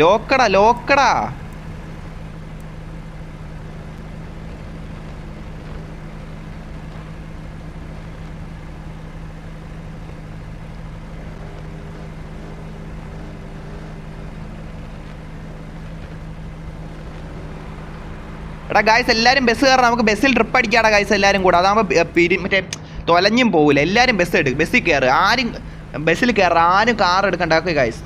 ലോക്കടാ ലോക്കടാ. എടാ ഗായ്സ് എല്ലാവരും ബസ് കയറണം നമുക്ക് ബസ്സിൽ ട്രിപ്പ് അടിക്കാടാ ഗായ്സ് എല്ലാവരും കൂടെ. അതാകുമ്പോൾ പിരി മറ്റേ തൊലഞ്ഞും പോകില്ല എല്ലാവരും ബസ് എടുക്കും. ബസ്സിൽ കയറുക ആരും ബസ്സിൽ കയറുക ആരും കാർ എടുക്കണ്ട ഓക്കെ ഗായ്സ്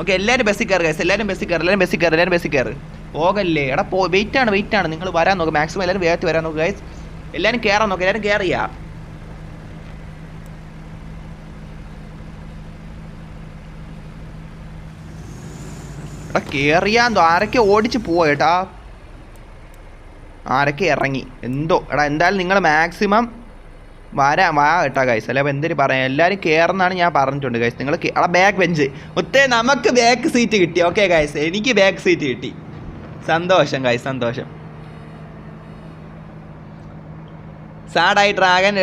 ഓക്കെ എല്ലാവരും ബസ്സിൽ കയറുക എല്ലാവരും ബസ്സിൽ കയറുക എല്ലാവരും ബസ്സിൽ കയറുക എല്ലാവരും ബസ്സിൽ കയറ്. പോകല്ലേ? എടാ പോ വെയിറ്റ് ആണ് വെയിറ്റ് ആണ്. നിങ്ങൾ വരാൻ നോക്കുക മാക്സിമം എല്ലാവരും വേഗത്തിൽ വരാൻ നോക്കുക ഗൈസ് എല്ലാവരും കയറാൻ നോക്കുക എല്ലാവരും കയറിയാ എടാ കയറിയാന്തോ ആരൊക്കെ ഓടിച്ച് പോവാ ആരൊക്കെ ഇറങ്ങി? എന്തോ? എടാ എന്തായാലും നിങ്ങൾ മാക്സിമം വരാ വാ കേട്ടാ ഗൈസ് അല്ല? എന്തിന് പറയാം? എല്ലാവരും കയറുന്നാണ് ഞാൻ പറഞ്ഞിട്ടുണ്ട് ഗൈസ് നിങ്ങൾ അവിടെ ബാക്ക് ബെഞ്ച് ഒത്തേ നമുക്ക് ബാക്ക് സീറ്റ് കിട്ടി. ഓക്കെ ഗൈസ് എനിക്ക് ബാക്ക് സീറ്റ് കിട്ടി. സന്തോഷം ഗൈസ് സന്തോഷം. സാഡായി dragon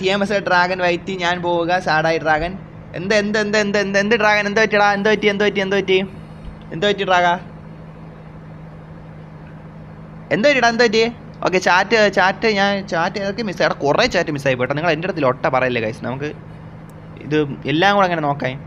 T M S dragon വൈറ്റി ഞാൻ പോവുക. സാഡായി ഡ്രാഗൻ എന്ത് എന്ത് എന്ത് എന്ത് എന്ത് എന്ത് ഡ്രാഗൻ എന്ത് പറ്റിയടാ? എന്ത് പറ്റി? എന്ത് പറ്റി? എന്ത് പറ്റി? എന്ത് പറ്റി ഡ്രാഗ? എന്ത് പറ്റിയടാ? എന്ത് പറ്റി? ഓക്കെ ചാറ്റ് ചാറ്റ് ഞാൻ ചാറ്റ് ഏതൊക്കെ മിസ്സായി എടാ കുറേ ചാറ്റ് മിസ്സായി പോട്ടെ നിങ്ങൾ എന്റെ അടുത്തിൽ ഒട്ട പറയല്ലേ ഗൈസ് നമുക്ക് ഇത് എല്ലാം കൂടെ അങ്ങനെ നോക്കാം.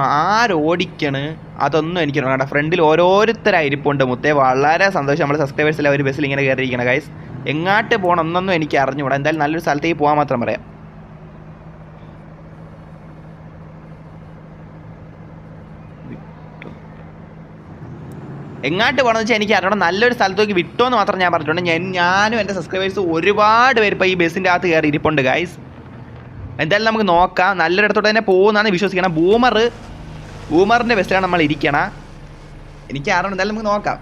ആരോടിക്കണ് അതൊന്നും എനിക്ക് കേട്ടോ ഫ്രണ്ടിൽ ഓരോരുത്തരായി ഇരിപ്പുണ്ട് മുത്തേ. വളരെ സന്തോഷം. നമ്മുടെ സബ്സ്ക്രൈബേഴ്സിൽ അവർ ബസ്സിൽ ഇങ്ങനെ കയറിയിരിക്കണം ഗൈസ് എങ്ങാട്ട് പോകണം എന്നൊന്നും എനിക്ക് അറിഞ്ഞുകൂടാ. എന്തായാലും നല്ലൊരു സ്ഥലത്തേക്ക് പോകാൻ മാത്രം പറയാം. എങ്ങാട്ട് പോകണമെന്ന് വെച്ചാൽ എനിക്ക് അറിയണം നല്ലൊരു സ്ഥലത്തേക്ക് വിട്ടോ എന്ന് മാത്രം ഞാൻ പറഞ്ഞിട്ടുണ്ട്. ഞാൻ ഞാനും എന്റെ സബ്സ്ക്രൈബേഴ്സ് ഒരുപാട് പേര് ഇപ്പോൾ ഈ ബസ്സിന്റെ അകത്ത് കയറി ഇരിപ്പുണ്ട് ഗൈസ് എന്തായാലും നമുക്ക് നോക്കാം. നല്ലൊരിടത്തോട്ട് തന്നെ പോകുന്നതാണ് വിശ്വസിക്കണം. ബൂമർ ബൂമറിന്റെ ബസ്സിലാണ് നമ്മൾ ഇരിക്കണം. എനിക്ക് അറിയണം എന്തായാലും നമുക്ക് നോക്കാം.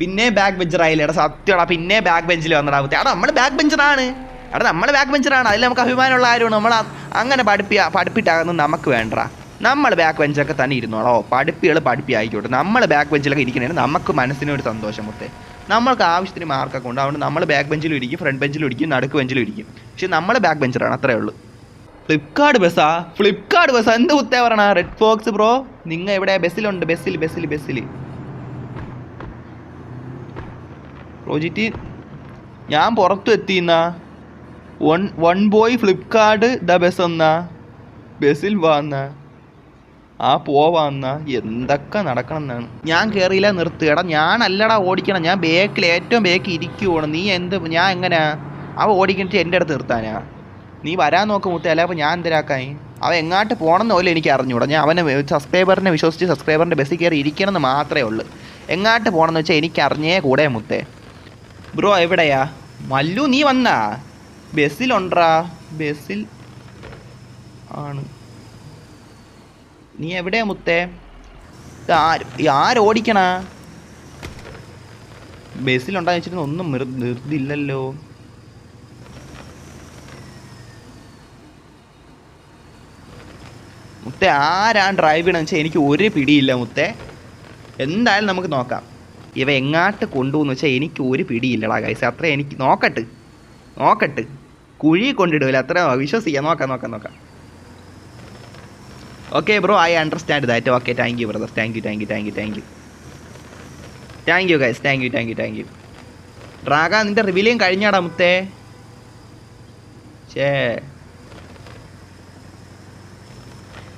പിന്നെ ബാക്ക് ബെഞ്ചറായില്ലേ എടാ സത്യമാടാ. പിന്നെ ബാക്ക് ബെഞ്ചിൽ വന്നടാ എടാ നമ്മൾ ബാക്ക് ബെഞ്ചറാണ് എടാ നമ്മൾ ബാക്ക് ബെഞ്ചറാണ് അതിൽ നമുക്ക് അഭിമാനമുള്ള കാര്യമാണ്. നമ്മൾ അങ്ങനെ പഠിപ്പിക്കുക പഠിപ്പിട്ടാകുന്നത് നമുക്ക് വേണ്ട നമ്മൾ ബാക്ക് ബെഞ്ചൊക്കെ തന്നെ ഇരുന്നോളോ. പഠിപ്പികൾ പഠിപ്പി ആയിക്കോട്ടെ നമ്മൾ ബാക്ക് ബെഞ്ചിലൊക്കെ ഇരിക്കണേ നമുക്ക് മനസ്സിനൊരു സന്തോഷം മൊത്തേ. നമ്മൾക്ക് ആവശ്യത്തിന് മാർക്കൊക്കെ ഉണ്ട്. അതുകൊണ്ട് നമ്മൾ ബാക്ക് ബെഞ്ചിലും ഇരിക്കും ഫ്രണ്ട് ബെഞ്ചിലും ഇരിക്കും നടുക്ക് ബെഞ്ചിലും ഇരിക്കും. പക്ഷെ നമ്മൾ ബാക്ക് ബെഞ്ചറാണ് അത്രേ ഉള്ളൂ. ഫ്ലിപ്കാർട്ട് ബസ്സാ? ഫ്ലിപ്കാർട്ട് ബസ് എന്ത് കുത്തേ പറയണ? റെഡ് ഫോക്സ് ബ്രോ നിങ്ങൾ ഇവിടെ ബസ്സിലുണ്ട്. ബസ്സിൽ ബസ്സിൽ ബസ്സിൽ റോജിറ്റി ഞാൻ പുറത്തു എത്തിന്ന one one boy Flipkart the bus എന്നാ ബസ്സിൽ വാന്ന ആ പോവാന്ന എന്തൊക്കെ നടക്കണം എന്നാണ്. ഞാൻ കയറിയില്ല നിർത്തുകടാ ഞാനല്ലടാ ഓടിക്കണം. ഞാൻ ബേക്കിൽ ഏറ്റവും ബേക്കിൽ ഇരിക്കുവാണ്. നീ എന്ത് ഞാൻ എങ്ങനെയാ അവ ഓടിക്കണിട്ട് എന്റെ അടുത്ത് നിർത്താനാ? നീ വരാൻ നോക്ക് മുത്തേ. അല്ല അപ്പോൾ ഞാൻ എന്തരാക്കായി അവ എങ്ങാട്ട് പോകണമെന്ന് പോലും എനിക്ക് അറിഞ്ഞൂടാ. ഞാൻ അവനെ സബ്സ്ക്രൈബറിനെ വിശ്വസിച്ച് സബ്സ്ക്രൈബറിന്റെ ബസ്സിൽ കയറി ഇരിക്കണം എന്ന് മാത്രമേ ഉള്ളൂ. എങ്ങാട്ട് പോകണമെന്ന് വെച്ചാൽ എനിക്ക് അറിഞ്ഞേ കൂടെ മുത്തേ. ബ്രോ എവിടെയാ? മല്ലു നീ വന്നാ? ബസ്സിലുണ്ടാ ബസ്സിൽ ആണ്. നീ എവിടെയാ മുത്തേ? ആരോടിക്കണ ബസ്സിലുണ്ടാന്ന് വെച്ചിരുന്ന ഒന്നും നിർ- നിർത്തില്ലല്ലോ മുത്തേ ആരാണ് ഡ്രൈവ് ചെയ്യണമെന്ന് വെച്ചാൽ എനിക്ക് ഒരു പിടിയില്ല മുത്തേ. എന്തായാലും നമുക്ക് നോക്കാം. ഇവ എങ്ങാട്ട് കൊണ്ടുപോകുന്ന വെച്ചാൽ എനിക്ക് ഒരു പിടിയില്ലടാ കൈസ് അത്രേ എനിക്ക് നോക്കട്ട്. നോക്കട്ട്. കുഴി കൊണ്ടിടില്ല അത്ര വിശ്വസിക്കാം. നോക്കാം നോക്കാം നോക്കാം. Okay bro I understand that okay thank you brother thank you thank you thank you thank you thank you guys thank you thank you thank you ഡ്രാഗ നിന്റെ റിവീലിയും കഴിഞ്ഞാടാ മുത്തേ. ചേ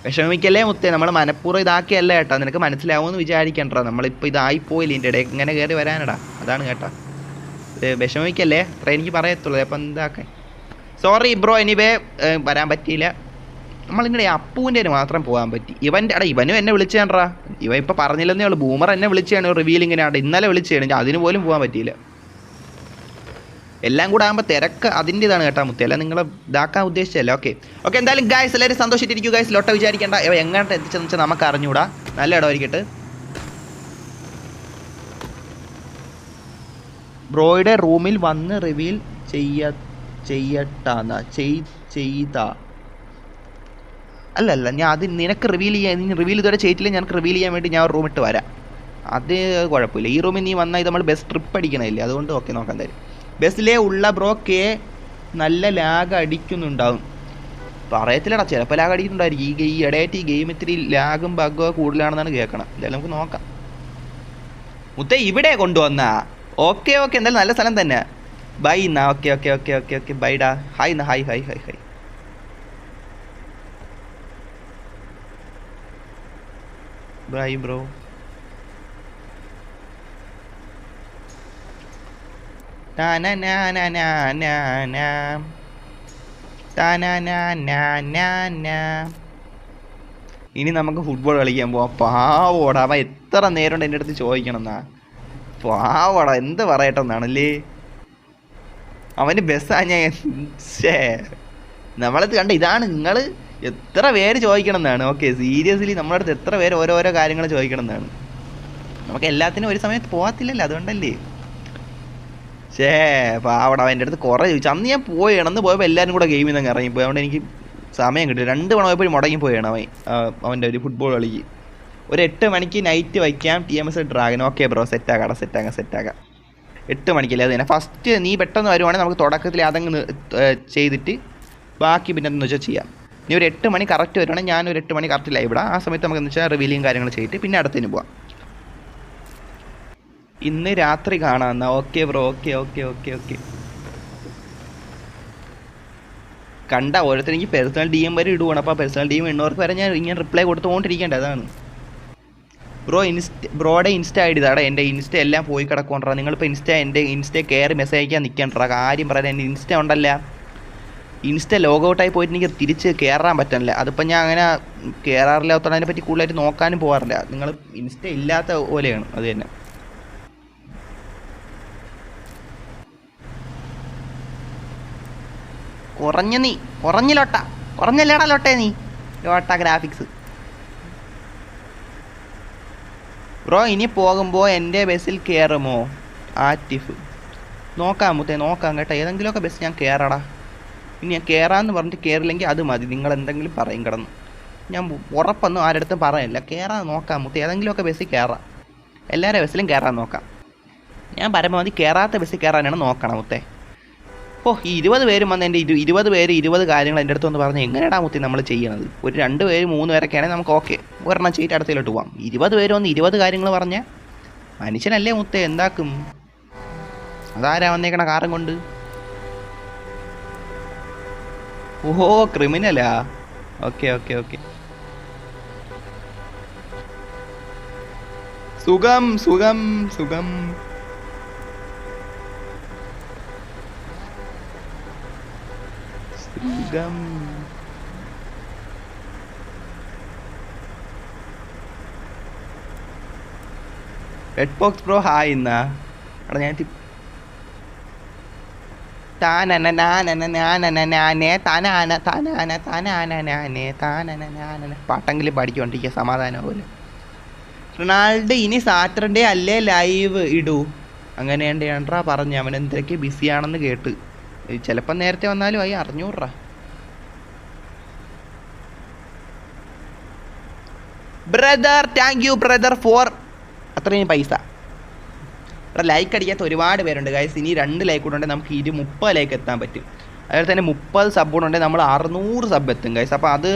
വിഷമിക്കല്ലേ മുത്തേ? നമ്മൾ മനഃപൂർവം ഇതാക്കിയല്ല കേട്ടോ നിനക്ക് മനസ്സിലാവുമെന്ന് വിചാരിക്കണ്ട. നമ്മളിപ്പോൾ ഇതായിപ്പോയില്ല ഇതിന്റെ ഇടയിൽ? ഇങ്ങനെ കയറി വരാനടാ. അതാണ് കേട്ടോ. വിഷമിക്കല്ലേ? അത്ര എനിക്ക് പറയത്തുള്ളൂ. അപ്പം എന്താക്കാൻ? സോറി ബ്രോ എനിവേ വരാൻ പറ്റിയില്ല. നമ്മളിങ്ങനെ അപ്പൂന്റെ മാത്രം പോകാൻ പറ്റി. ഇവന്റെ എടാ ഇവനും എന്നെ വിളിച്ചേണ്ടാ ഇവ ഇപ്പം പറഞ്ഞില്ലെന്നേ ഉള്ളൂ. ബൂമർ എന്നെ വിളിച്ചാണ്. റിവീലിങ്ങനെ അവിടെ ഇന്നലെ വിളിച്ചാണ്. അതിന് പോലും പോകാൻ പറ്റിയില്ല. എല്ലാം കൂടെ ആകുമ്പോൾ തിരക്ക് അതിന്റെ ഇതാണ് കേട്ടോ മുത്തേ. അല്ല നിങ്ങൾ ഇതാക്കാൻ ഉദ്ദേശിച്ചല്ല ഓക്കെ ഓക്കെ എന്തായാലും ഗായ്സ് എല്ലാവരും സന്തോഷിച്ചിരിക്കും ഗായ്സ് ലോട്ട വിചാരിക്കേണ്ട. ഇവ എങ്ങോട്ട് എത്തിച്ചെന്ന് വെച്ചാൽ നമുക്ക് അറിഞ്ഞൂടാ. നല്ല ഇടമായിരിക്കട്ടെ ബ്രോയുടെ റൂമിൽ വന്ന് റിവീൽ ചെയ്യ ചെയ്യട്ടാന്ന. ചെയ് ചെയ്ത. അല്ല അല്ല ഞാൻ അത് നിനക്ക് റിവീൽ ചെയ്യാൻ നീ റിവീൽ ഇതുവരെ ചെയ്തിട്ടില്ല ഞാൻ റിവീൽ ചെയ്യാൻ വേണ്ടി ഞാൻ റൂം ഇട്ട് വരാം. അത് കുഴപ്പമില്ല. ഈ റൂമിൽ നീ വന്നാൽ ഇത് നമ്മൾ ബസ് ട്രിപ്പ് അടിക്കണമില്ലേ അതുകൊണ്ട് ഓക്കെ നോക്കാൻ തരും ബസ്സിലെ ഉള്ള ബ്രോക്കെ നല്ല ലാഗ് അടിക്കുന്നുണ്ടാവും. പറയത്തില്ലടാ ചിലപ്പോൾ ലാഗ് അടിക്കുന്നുണ്ടായിരിക്കും. ഈ ഈ ഇടയായിട്ട് ഈ ഗെയിം ഇത്തിരി ലാഗും ബഗ്ഗോ കൂടുതലാണെന്നാണ് കേൾക്കണം എന്തായാലും നമുക്ക് നോക്കാം. മുത്തേ ഇവിടെ കൊണ്ടുവന്ന. ഓക്കെ ഓക്കെ എന്തായാലും നല്ല സ്ഥലം തന്നെ. ബൈ എന്നാ okay okay okay okay okay ബൈഡാ hi എന്നാ hi hi hi hi bye bro ഇനി നമുക്ക് ഫുട്ബോൾ കളിക്കാൻ പോവാം. പാവോടാ അവൻ എത്ര നേരം കൊണ്ട് എന്റെ അടുത്ത് ചോദിക്കണം എന്നാ പാവോടാ എന്ത് പറയട്ടെന്നാണല്ലേ? അവന് ബസ്സാ ഞാൻ. നമ്മളത് കണ്ട ഇതാണ് നിങ്ങൾ എത്ര പേര് ചോദിക്കണം എന്നാണ് ഓക്കെ സീരിയസ്ലി നമ്മുടെ അടുത്ത് എത്ര പേര് ഓരോരോ കാര്യങ്ങൾ ചോദിക്കണം എന്നാണ് നമുക്ക് എല്ലാത്തിനും ഒരു സമയത്ത് പോകത്തില്ലല്ലോ അതുകൊണ്ടല്ലേ? ഷേ പാവടാ എന്റെ അടുത്ത് കുറേ ചോദിച്ചു. അന്ന് ഞാൻ പോയി അന്ന് പോയപ്പോൾ എല്ലാവരും കൂടെ ഗെയിമിൽ നിന്ന് ഇറങ്ങിപ്പോയി അതുകൊണ്ട് എനിക്ക് സമയം കിട്ടി രണ്ട് മണി പോയപ്പോൾ മുടങ്ങി പോയാണ് അവൻ. അവന്റെ ഒരു ഫുട്ബോൾ കളിക്ക്. ഒരു എട്ട് മണിക്ക് നൈറ്റ് വയ്ക്കാം T M S dragon okay bro സെറ്റാക്കാം സെറ്റാക്കാം സെറ്റാക്കാം എട്ട് മണിക്കല്ലേ അത് തന്നെ. ഫസ്റ്റ് നീ പെട്ടെന്ന് വരുവാണെങ്കിൽ നമുക്ക് തുടക്കത്തിൽ അതങ്ങ് ചെയ്തിട്ട് ബാക്കി പിന്നെ എന്താണെന്ന് വെച്ചാൽ ചെയ്യാം. നീ ഒരു എട്ട് മണി കറക്റ്റ് വരുവാണെങ്കിൽ ഞാൻ ഒരു എട്ട് മണി കറക്റ്റ് ലൈവ് ഇടാം. ആ സമയത്ത് നമുക്ക് എന്ന് വെച്ചാൽ റിവീലിങ് കാര്യങ്ങൾ ചെയ്തിട്ട് പിന്നെ അടുത്തതിന് പോവാം. ഇന്ന് രാത്രി കാണാമെന്നാ. Okay bro okay okay okay okay കണ്ട ഓരോരുത്തർ എനിക്ക് പേഴ്സണൽ ഡി എം വരെ ഇടുവാണ്. അപ്പോൾ പേഴ്സണൽ ഡി എം ഇടുന്നവർക്ക് വരെ ഞാൻ ഇങ്ങനെ റിപ്ലൈ കൊടുത്തുകൊണ്ടിരിക്കേണ്ട അതാണ്. ബ്രോ ഇൻസ്റ്റ ബ്രോയുടെ ഇൻസ്റ്റ ഐ ഇതാടാ എന്റെ ഇൻസ്റ്റ എല്ലാം പോയി കിടക്കൊണ്ടാ നിങ്ങളിപ്പോൾ ഇൻസ്റ്റ എന്റെ ഇൻസ്റ്റ കയറി മെസ്സേജ് അയക്കാൻ നിൽക്കണ്ടാ കാര്യം പറയാൻ എന്റെ ഇൻസ്റ്റ ഉണ്ടല്ല. ഇൻസ്റ്റ ലോഗൗട്ടായി പോയിട്ട് എനിക്ക് തിരിച്ച് കയറാൻ പറ്റണില്ല. അതിപ്പോൾ ഞാൻ അങ്ങനെ കയറാറില്ലാത്തതുകൊണ്ട് അതിനെപ്പറ്റി കൂടുതലായിട്ട് നോക്കാനും പോകാറില്ല നിങ്ങൾ ഇൻസ്റ്റ ഇല്ലാത്ത പോലെയാണ് അത് തന്നെ. കുറഞ്ഞ നീ കുറഞ്ഞ ലോട്ട. കുറഞ്ഞല്ലേടാ ലോട്ടേ നീ. ലോട്ട ഗ്രാഫിക്സ്. ബ്രോ ഇനി പോകുമ്പോൾ എന്റെ ബസ്സിൽ കയറുമോ ആറ്റിഫ്. നോക്കാം മുത്തേ നോക്കാം കേട്ടോ. ഏതെങ്കിലുമൊക്കെ ബസ് ഞാൻ കയറാടാ ഇനി ഞാൻ കയറാമെന്ന് പറഞ്ഞിട്ട് കയറില്ലെങ്കിൽ അത് മതി. നിങ്ങൾ എന്തെങ്കിലും പറയും കിടന്ന്. ഞാൻ ഉറപ്പൊന്നും ആരടുത്തും പറയില്ല കയറാൻ നോക്കാം മുത്ത്. ഏതെങ്കിലുമൊക്കെ ബസ്സിൽ കയറാം എല്ലാവരുടെ ബസ്സിലും കയറാൻ നോക്കാം. ഞാൻ പരമാവധി കയറാത്ത ബസ്സിൽ കയറാനാണ് നോക്കണം മുത്തേ. ഓ ഈ ഇരുപത് പേരും വന്ന് എന്റെ ഇരു ഇരുപത് പേര് ഇരുപത് കാര്യങ്ങൾ എന്റെ അടുത്ത് വന്ന് പറഞ്ഞ് എങ്ങനെയാടാ മുത്തി നമ്മൾ ചെയ്യണത്? ഒരു രണ്ട് പേര് മൂന്ന് പേരൊക്കെ ആണെങ്കിൽ നമുക്ക് ഓക്കെ. ഒരെണ്ണം ചെയ്തിട്ട് അടുത്തയിലോട്ട് പോവാം. ഇരുപത് പേര് വന്ന് ഇരുപത് കാര്യങ്ങൾ പറഞ്ഞ മനുഷ്യനല്ലേ മുത്തേ എന്താക്കും? അതാരാ വന്നേക്കണ കാറും കൊണ്ട്? ഓഹോ ക്രിമിനലാ ഓക്കെ ഓക്കെ ഓക്കെ സുഖം സുഖം സുഖം സുഖം റെഡ് ബോക്സ് ബ്രോ ഹായ് ഇന്നാ എടാ ഞാൻ തി- താനന നാനന നാനന നാനേ താനാന താനാന താനാന നാനേ താനന നാനന പാട്ടെങ്കിലും പഠിക്കൊണ്ടിരിക്കുക സമാധാനം റൊണാൾഡ് ഇനി സാറ്റർഡേ അല്ലേ ലൈവ് ഇടൂ? അങ്ങനെയുണ്ട് ഏണ്ടാ പറഞ്ഞു അവൻ എന്തൊക്കെ ബിസിയാണെന്ന് കേട്ട്. ചിലപ്പോൾ നേരത്തെ വന്നാലും ആയി അറിഞ്ഞൂറാ brother thank you brother for അത്രയും പൈസ. ഇവിടെ ലൈക്ക് അടിക്കാത്ത ഒരുപാട് പേരുണ്ട് ഗൈസ് ഇനി രണ്ട് ലൈക്ക് കൂടെ ഉണ്ടെങ്കിൽ നമുക്ക് ഇരു മുപ്പത് ലൈക്ക് എത്താൻ പറ്റും. അതുപോലെ തന്നെ മുപ്പത് സബ് ഉണ്ടെങ്കിൽ നമ്മൾ അറുന്നൂറ് സബ് എത്തും ഗൈസ് അപ്പോൾ അത്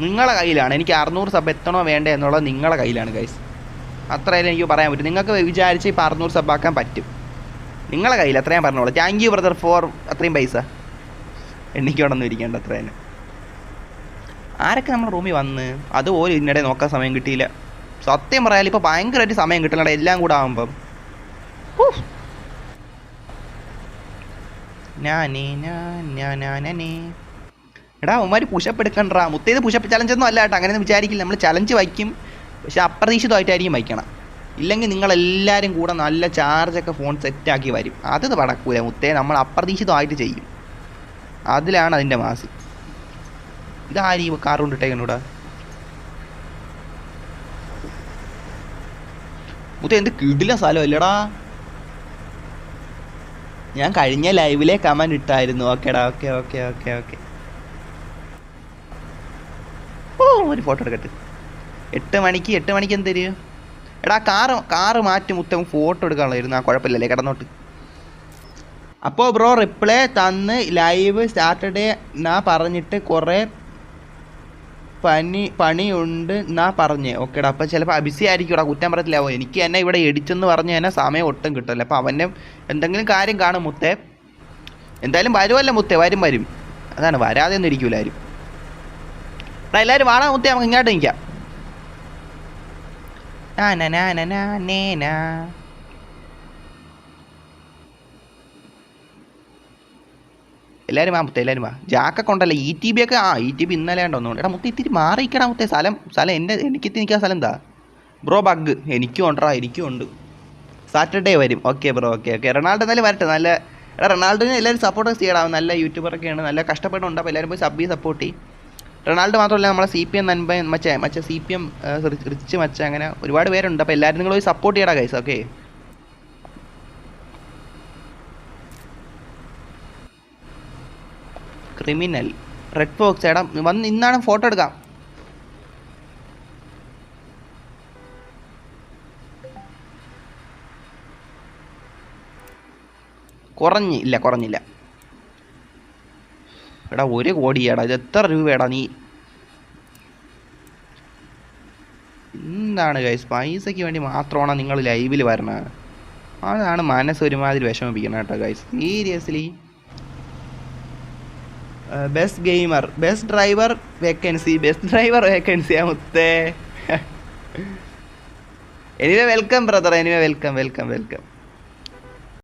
നിങ്ങളെ കയ്യിലാണ്. എനിക്ക് അറുന്നൂറ് സബ് എത്തണോ വേണ്ടേ എന്നുള്ളത് നിങ്ങളെ കയ്യിലാണ് ഗൈസ് അത്രയും എനിക്ക് പറയാൻ പറ്റും. നിങ്ങൾക്ക് വിചാരിച്ച് ഇപ്പോൾ അറുന്നൂറ് ആക്കാൻ പറ്റും. നിങ്ങളെ കയ്യിൽ അത്രയും പറഞ്ഞോളൂ. താങ്ക് യു ബ്രദർ ഫോർ അത്രയും പൈസ. എണ്ണിക്കോടൊന്നും ഇരിക്കേണ്ട അത്ര തന്നെ. ആരൊക്കെ നമ്മുടെ റൂമിൽ വന്ന് അതുപോലും ഇതിനിടെ നോക്കാൻ സമയം കിട്ടിയില്ല? സത്യം പറയാൽ ഇപ്പോൾ ഭയങ്കരമായിട്ട് സമയം കിട്ടണ എല്ലാം കൂടെ ആകുമ്പം ഹൂ. ഞാനേ ഞാൻ ഞാൻ ഞാനേ എടാ അവന്മാർ പുഷപ്പ് എടുക്കണ്ടാ. മുത്തേത് പുഷപ്പ് ചലഞ്ച് ഒന്നും അല്ല കേട്ടോ അങ്ങനെ വിചാരിക്കില്ല. നമ്മൾ ചലഞ്ച് വയ്ക്കും. പക്ഷെ അപ്രതീക്ഷിതമായിട്ടായിരിക്കും വയ്ക്കണം. ഇല്ലെങ്കിൽ നിങ്ങളെല്ലാവരും കൂടെ നല്ല ചാർജൊക്കെ ഫോൺ സെറ്റാക്കി വരും. അത് നടക്കൂല മുത്തേ. നമ്മൾ അപ്രതീക്ഷിതമായിട്ട് ചെയ്യും. അതിലാണ് അതിന്റെ മാസ്. ഇതാരീ കാർ കൊണ്ടിട്ടേക്കണൂടാ മുത്തേ എന്ത് കിടില സ്ഥലം അല്ലടാ. ഞാൻ കഴിഞ്ഞ ലൈവിലെ കമന്റ് ഇട്ടായിരുന്നു. ഓക്കേടാ ഓക്കെ ഓക്കെ ഓക്കെ ഓക്കെ. ഓ ഒരു ഫോട്ടോ എടുക്കട്ടെ. എട്ട് മണിക്ക് എട്ട് മണിക്ക് എന്ത് തരും? എടാ കാറ് കാറ് മാറ്റി മുത്തം ഫോട്ടോ എടുക്കാനുള്ളായിരുന്നു ആ കുഴപ്പമില്ലല്ലേ കിടന്നോട്ട്. അപ്പോൾ ബ്രോ റിപ്ലൈ തന്ന് ലൈവ് സാറ്റർഡേ എന്നാ പറഞ്ഞിട്ട് കുറേ പനി പണിയുണ്ട് എന്നാ പറഞ്ഞേ. ഓക്കേടാ. അപ്പം ചിലപ്പോൾ അബിസി ആയിരിക്കും കുറ്റം പറയത്തില്ലാവോ എനിക്ക് തന്നെ ഇവിടെ എടിച്ചെന്ന് പറഞ്ഞ് തന്നെ സമയം ഒട്ടും കിട്ടില്ല അപ്പോൾ അവന്റെ എന്തെങ്കിലും കാര്യം കാണും മുത്തേ. എന്തായാലും വരുമല്ലോ മുത്തേ. വരും വരും. അതാണ് വരാതെ ഒന്നും ഇരിക്കൂല ആരും. എടാ എല്ലാവരും വാടാ മുത്തേ. നമുക്ക് ഇങ്ങോട്ട് നിൽക്കാം നാ നാ നാ നാ നാ നേ നാ. എല്ലാവരും വാ മുത്തേ എല്ലാവരും വാ. ജാക്കൊക്കെ ഉണ്ടല്ലോ. ഇ ടി ബി ഒക്കെ ആ ഇ ടി ബി ഇന്നലെ ഉണ്ടോ എടാ മുത്തേ ഇത്തിരി മാറിയിക്കടാ മുത്തേ. സ്ഥലം സ്ഥലം എന്റെ എനിക്ക് നിൽക്കാൻ സ്ഥലം എന്താ? ബ്രോ ബഗ് എനിക്കും ഉണ്ടടാ എനിക്കും ഉണ്ട്. സാറ്റർഡേ വരും. Okay bro okay okay Ronaldo എന്നാലും വരട്ടെ. നല്ല എടാ റൊണാൾഡോനെ എല്ലാവരും സപ്പോർട്ട് ചെയ്യടാ. നല്ല യൂട്യൂബറൊക്കെയാണ് നല്ല കഷ്ടപ്പെടുന്നുണ്ട് അപ്പോൾ എല്ലാവരും പോയി സബ് സപ്പോർട്ട് ചെയ്യും. റൊണാൾഡോ മാത്രമല്ല നമ്മളെ സി പി എം നൻപ മച്ച മച്ച സി പി എം റിച്ച് മച്ച അങ്ങനെ ഒരുപാട് പേരുണ്ട്. അപ്പോൾ എല്ലാവരും നിങ്ങൾ പോയി സപ്പോർട്ട് ചെയ്യടാ guys okay criminal red fox എടാ വന്ന് ഇന്നാണ് ഫോട്ടോ എടുക്കാം. കുറഞ്ഞില്ല കുറഞ്ഞില്ല. എടാ ഒരു കോടിയാടാ ഇത് എത്ര രൂപയാടാ നീ? എന്താണ് ഗൈസ് പൈസയ്ക്ക് വേണ്ടി മാത്രമാണോ നിങ്ങൾ ലൈവിൽ വരണത് അതാണ് മനസ്സ് ഒരുമാതിരി വിഷമിപ്പിക്കണം കേട്ടോ guys seriously best gamer best driver vacancy best driver vacancy മുത്തേ. Anyway welcome brother anyway welcome welcome welcome